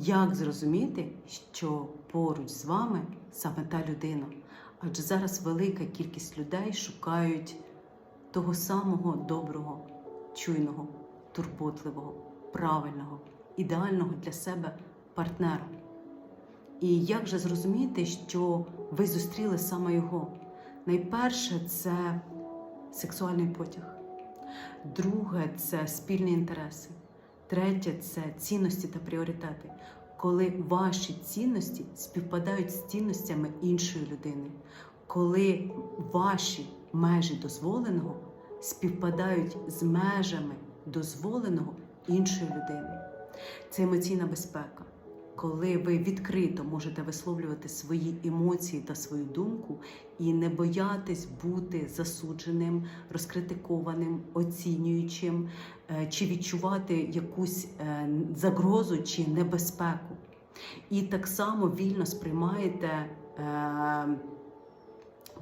Як зрозуміти, що поруч з вами саме та людина? Адже зараз велика кількість людей шукають того самого доброго, чуйного, турботливого, правильного, ідеального для себе партнера. І як же зрозуміти, що ви зустріли саме його? Найперше це сексуальний потяг, друге це спільні інтереси, третє це цінності та пріоритети, коли ваші цінності співпадають з цінностями іншої людини, коли ваші межі дозволеного співпадають з межами дозволеного іншої людини. Це емоційна безпека коли ви відкрито можете висловлювати свої емоції та свою думку і не боятись бути засудженим, розкритикованим, оцінюючим, е, чи відчувати якусь е, загрозу чи небезпеку. І так само вільно сприймаєте е,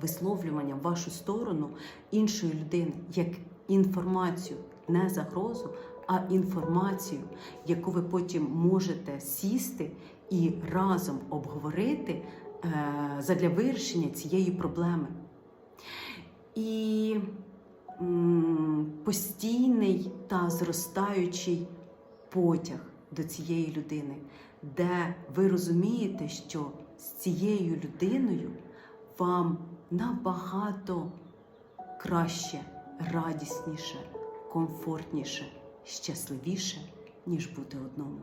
висловлювання в вашу сторону іншої людини як інформацію, не загрозу, а інформацію, яку ви потім можете сісти і разом обговорити е, задля вирішення цієї проблеми. І постійний та зростаючий потяг до цієї людини, де ви розумієте, що з цією людиною вам набагато краще, радісніше, комфортніше щасливіше, ніж бути одному.